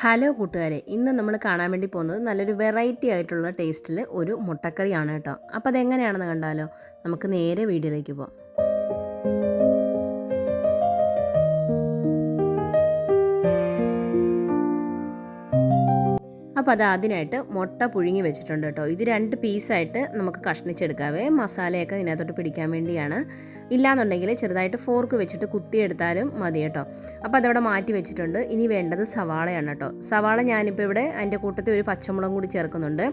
Hello കൂട്ടുകാരെ ഇന്ന് നമ്മൾ കാണാൻ വേണ്ടി പോകുന്നത് നല്ലൊരു വെറൈറ്റി ആയിട്ടുള്ള ടേസ്റ്റിൽ ഒരു മുട്ടക്കറിയാണ് കേട്ടോ. അപ്പോൾ അതെങ്ങനെയാണെന്ന് കണ്ടാലോ? നമുക്ക് നേരെ വീഡിയോയിലേക്ക് പോകാം അപ്പോൾ അത് അതിനായിട്ട് മുട്ട പുഴുങ്ങി വെച്ചിട്ടുണ്ട് കേട്ടോ. ഇത് രണ്ട് പീസായിട്ട് നമുക്ക് കഷ്ണിച്ചെടുക്കാവേ. മസാലയൊക്കെ ഇതിനകത്തോട്ട് പിടിക്കാൻ വേണ്ടിയാണ്. ഇല്ലാന്നുണ്ടെങ്കിൽ ചെറുതായിട്ട് ഫോർക്ക് വെച്ചിട്ട് കുത്തിയെടുത്താലും മതി കേട്ടോ. അപ്പോൾ അതവിടെ മാറ്റി വെച്ചിട്ടുണ്ട്. ഇനി വേണ്ടത് സവാളയാണ് കേട്ടോ. സവാള ഞാനിപ്പോൾ ഇവിടെ അതിന്റെ കൂട്ടത്തിൽ ഒരു പച്ചമുളകും കൂടി ചേർക്കുന്നുണ്ട്.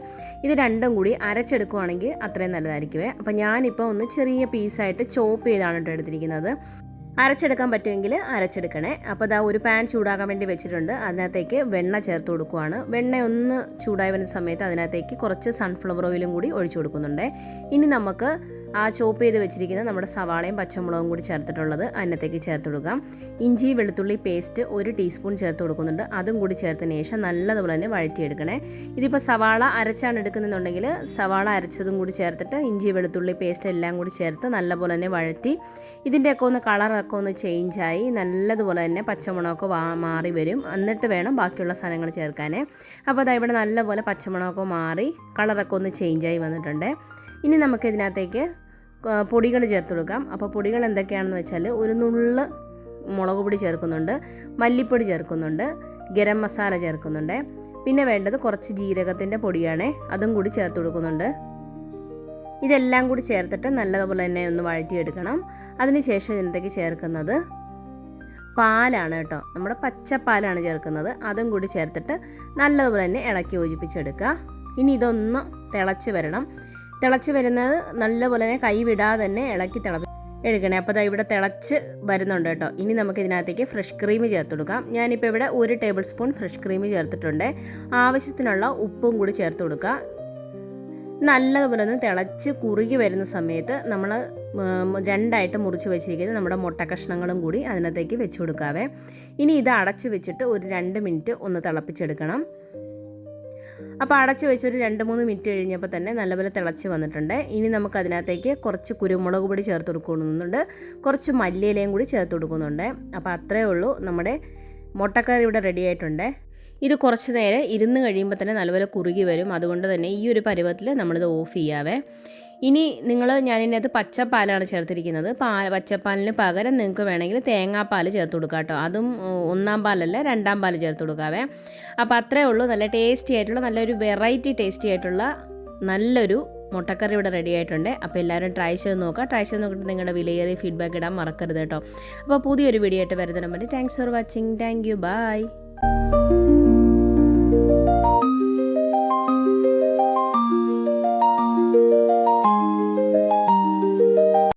ഇത് രണ്ടും കൂടി അരച്ചെടുക്കുവാണെങ്കിൽ അത്രയും നല്ലതായിരിക്കുമേ അപ്പോൾ ഞാനിപ്പോൾ ഒന്ന് ചെറിയ പീസായിട്ട് ചോപ്പ് ചെയ്താണ് കേട്ടോ എടുത്തിരിക്കുന്നത്. അരച്ചെടുക്കാൻ പറ്റുമെങ്കിൽ അരച്ചെടുക്കണേ. അപ്പോൾ ഇതാ ഒരു പാൻ ചൂടാകാൻ വേണ്ടി വെച്ചിട്ടുണ്ട്. അതിനകത്തേക്ക് വെണ്ണ ചേർത്ത് കൊടുക്കുവാണ്. വെണ്ണ ഒന്ന് ചൂടായി വരുന്ന സമയത്ത് അതിനകത്തേക്ക് കുറച്ച് സൺഫ്ലവർ ഓയിലും കൂടി ഒഴിച്ചു കൊടുക്കുന്നുണ്ട്. ഇനി നമുക്ക് ആ ചോപ്പ് ചെയ്ത് വെച്ചിരിക്കുന്ന നമ്മുടെ സവാളയും പച്ചമുളകും കൂടി ചേർത്തിട്ടുള്ളത് അതിനകത്തേക്ക് ചേർത്ത് കൊടുക്കാം ഇഞ്ചി വെളുത്തുള്ളി പേസ്റ്റ് ഒരു ടീസ്പൂൺ ചേർത്ത് കൊടുക്കുന്നുണ്ട്. അതും കൂടി ചേർത്തതിന് ശേഷം നല്ലതുപോലെ തന്നെ വഴറ്റിയെടുക്കണേ. ഇതിപ്പോൾ സവാള അരച്ചാണ് എടുക്കുന്നുണ്ടെങ്കിൽ സവാള അരച്ചതും കൂടി ചേർത്തിട്ട് ഇഞ്ചി വെളുത്തുള്ളി പേസ്റ്റ് എല്ലാം കൂടി ചേർത്ത് നല്ലപോലെ തന്നെ വഴറ്റി ഇതിന്റെയൊക്കെ ഒന്ന് കളറൊക്കെ ഒന്ന് ചേഞ്ചായി നല്ലതുപോലെ തന്നെ പച്ചമുളകൊക്കെ മാറി വരും. എന്നിട്ട് വേണം ബാക്കിയുള്ള സാധനങ്ങൾ ചേർക്കാനേ. അപ്പോൾ അതാ ഇവിടെ നല്ലപോലെ പച്ചമുളകൊക്കെ മാറി കളറൊക്കെ ഒന്ന് ചേഞ്ചായി വന്നിട്ടുണ്ട്. ഇനി നമുക്കിതിനകത്തേക്ക് പൊടികൾ ചേർത്ത് കൊടുക്കാം. അപ്പോൾ പൊടികൾ എന്തൊക്കെയാണെന്ന് വെച്ചാൽ ഒരു നുള്ള് മുളക് പൊടി ചേർക്കുന്നുണ്ട് മല്ലിപ്പൊടി ചേർക്കുന്നുണ്ട് ഗരം മസാല ചേർക്കുന്നുണ്ട്. പിന്നെ വേണ്ടത് കുറച്ച് ജീരകത്തിന്റെ പൊടിയാണ് അതും കൂടി ചേർത്ത് കൊടുക്കുന്നുണ്ട്. ഇതെല്ലാം കൂടി ചേർത്തിട്ട് നല്ലതുപോലെ തന്നെ ഒന്ന് വഴറ്റിയെടുക്കണം. അതിനുശേഷം ഇതിനകത്തേക്ക് ചേർക്കുന്നത് പാലാണ് കേട്ടോ. നമ്മുടെ പച്ചപ്പാലാണ് ചേർക്കുന്നത്. അതും കൂടി ചേർത്തിട്ട് നല്ലതുപോലെ തന്നെ ഇളക്കി യോജിപ്പിച്ചെടുക്കുക. ഇനി ഇതൊന്ന് തിളച്ച് വരണം. തിളച്ച് വരുന്നത് നല്ലപോലെ തന്നെ കൈ വിടാതെ തന്നെ ഇളക്കി തിള എടുക്കണേ. അപ്പോൾ ഇവിടെ തിളച്ച് വരുന്നുണ്ട് കേട്ടോ. ഇനി നമുക്ക് ഇതിനകത്തേക്ക് ഫ്രഷ് ക്രീം ചേർത്ത് കൊടുക്കാം. ഞാനിപ്പോൾ ഇവിടെ ഒരു ടേബിൾ സ്പൂൺ ഫ്രഷ് ക്രീം ചേർത്തിട്ടുണ്ട്. ആവശ്യത്തിനുള്ള ഉപ്പും കൂടി ചേർത്ത് കൊടുക്കുക. നല്ലതുപോലെ ഒന്ന് തിളച്ച് കുറുകി വരുന്ന സമയത്ത് നമ്മൾ രണ്ടായിട്ട് മുറിച്ച് വെച്ചിരിക്കുന്നത് നമ്മുടെ മുട്ട കഷ്ണങ്ങളും കൂടി അതിനകത്തേക്ക് വെച്ച് കൊടുക്കാവേ. ഇനി ഇത് അടച്ച് വെച്ചിട്ട് ഒരു രണ്ട് മിനിറ്റ് ഒന്ന് തിളപ്പിച്ചെടുക്കണം. അപ്പോൾ അടച്ച് വെച്ച് ഒരു രണ്ട് മൂന്ന് മിനിറ്റ് കഴിഞ്ഞപ്പോൾ തന്നെ നല്ലപോലെ തിളച്ച് വന്നിട്ടുണ്ട്. ഇനി നമുക്ക് അതിനകത്തേക്ക് കുറച്ച് കുരുമുളക് പൊടി ചേർത്ത് കൊടുക്കുന്നുണ്ട്. കുറച്ച് മല്ലിയിലയും കൂടി ചേർത്ത് കൊടുക്കുന്നുണ്ട്. അപ്പോൾ അത്രയേ ഉള്ളൂ നമ്മുടെ മുട്ടക്കറി ഇവിടെ റെഡി ആയിട്ടുണ്ട്. ഇത് കുറച്ച് നേരം ഇരുന്ന് കഴിയുമ്പോൾ തന്നെ നല്ലപോലെ കുറുകി വരും. അതുകൊണ്ട് തന്നെ ഈ ഒരു പരുവത്തിൽ നമ്മളിത് ഓഫ് ചെയ്യാവേ. ഇനി നിങ്ങൾ ഞാനിതിനകത്ത് പച്ചപ്പാലാണ് ചേർത്തിരിക്കുന്നത്. പാൽ പച്ചപ്പാലിന് പകരം നിങ്ങൾക്ക് വേണമെങ്കിൽ തേങ്ങാപ്പാൽ ചേർത്ത് കൊടുക്കാം കേട്ടോ. അതും ഒന്നാം പാലല്ല രണ്ടാം പാൽ ചേർത്ത് കൊടുക്കാവേ. അപ്പോൾ അത്രേ ഉള്ളൂ. നല്ല ടേസ്റ്റി ആയിട്ടുള്ള നല്ലൊരു വെറൈറ്റി ടേസ്റ്റി ആയിട്ടുള്ള നല്ലൊരു മുട്ടക്കറി ഇവിടെ റെഡി ആയിട്ടുണ്ട്. അപ്പോൾ എല്ലാവരും ട്രൈ ചെയ്ത് നോക്കുക. ട്രൈ ചെയ്ത് നോക്കിയിട്ട് നിങ്ങളുടെ വിലയേറിയ ഫീഡ്ബാക്ക് ഇടാൻ മറക്കരുത് കേട്ടോ. അപ്പോൾ പുതിയൊരു വീഡിയോ ആയിട്ട് വരുന്നതിനും വേണ്ടി thanks for watching thank you bye